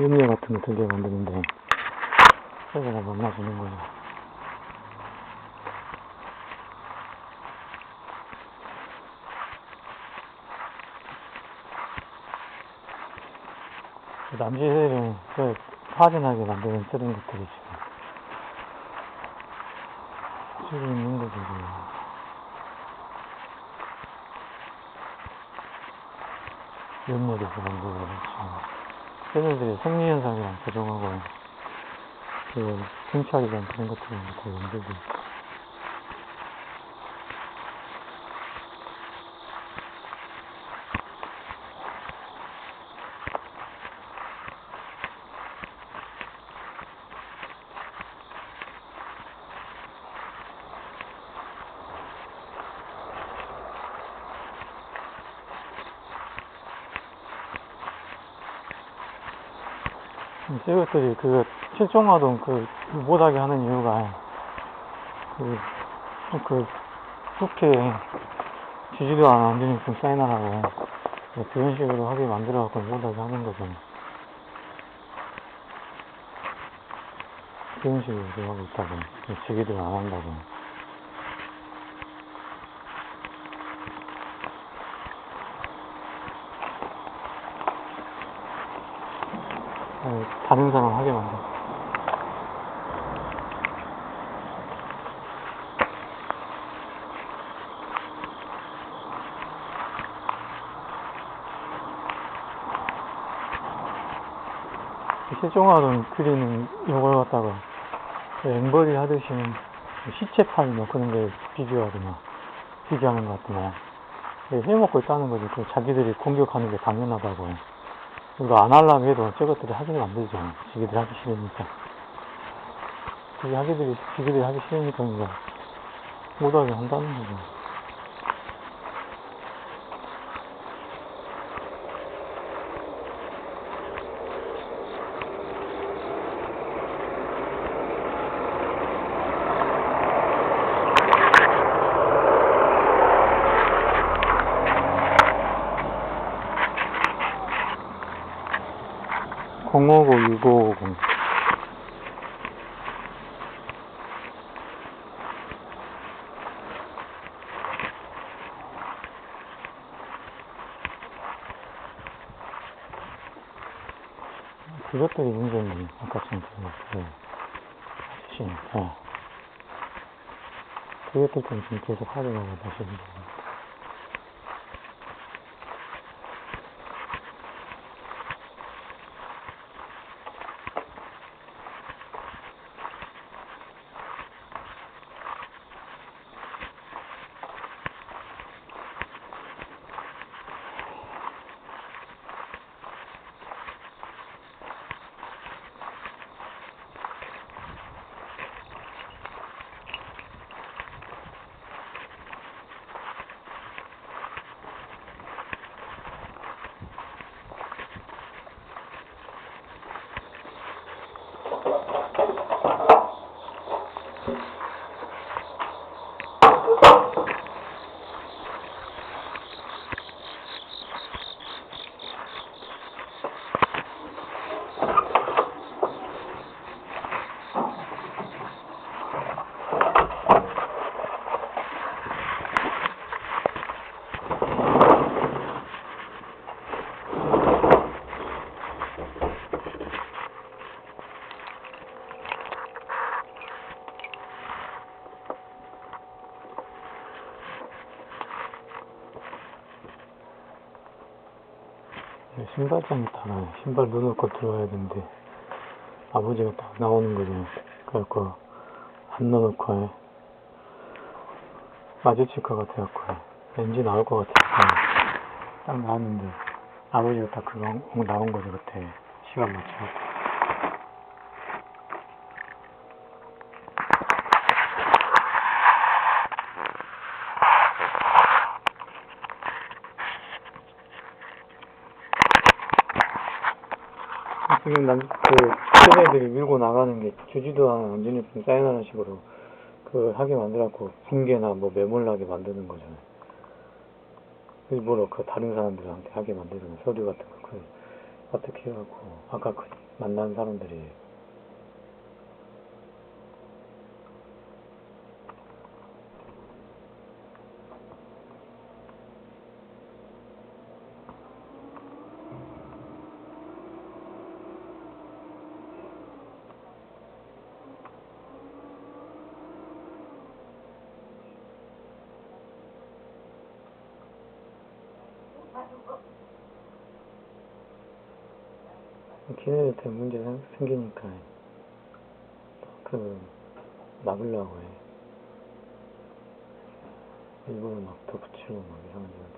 윤회 같은 거 들게 만드는데 서로가 만나주는 거예요. 남자들은 그 파진하게 만드는 쓰는 것들이 지금 지금 있는 거죠. 지금. 연못에서 만들고 지금 쟤네들이 생리현상이랑 조정하고 그 생찰이랑 그런 것들은 다 연결 이것들이 그 실종아동 그 못하게 하는 이유가 그, 그 국회에 지지도 안 안전일품 사인하라고 그런 식으로 하게 만들어갖고 못하게 하는 거죠. 그런 식으로 하고 있다고. 지기들 안 한다고. 다른 사람 하게 만들어. 실종아동 그리는 요걸 갖다가 그 앵벌이 하듯이 시체판 뭐 그런 거 비교하거나 비교하는 것 같구나. 해먹고 있다는 거지. 그 자기들이 공격하는 게 당연하다고. 이거 안 하려고 해도 저것들이 하기는 안 되죠. 지기들이 하기 싫으니까. 지기 하기들이, 지기들이 하기 싫으니까 이거 못하게 한다는 거죠. 공오고 육오공 그것들이 문제니 아까처럼 그 아저씨 어. 그것들 좀 계속 하려고 다시 네, 신발장이 달아요. 신발 넣어놓고 들어와야 되는데, 아버지가 딱 나오는 거죠. 그래갖고, 안 넣어놓고, 해. 마주칠 것 같아갖고, 왠지 나올 것 같아서, 딱 나왔는데, 아버지가 딱 그거 나온 거죠, 그때. 시간 맞춰갖고. 지금 남, 그, 쟤네들이 밀고 나가는 게 주지도 않은 안전일품 사인하는 식으로 그 하게 만들어갖고 붕괴나 뭐 매몰나게 만드는 거잖아요. 일부러 그 다른 사람들한테 하게 만드는 서류 같은 거, 그, 어떻게 해갖고, 아까 그 만나는 사람들이 걔네한테 문제 생- 생기니까 그 막으려고 해. 일부러 막 덧붙이고 막 이상한 짓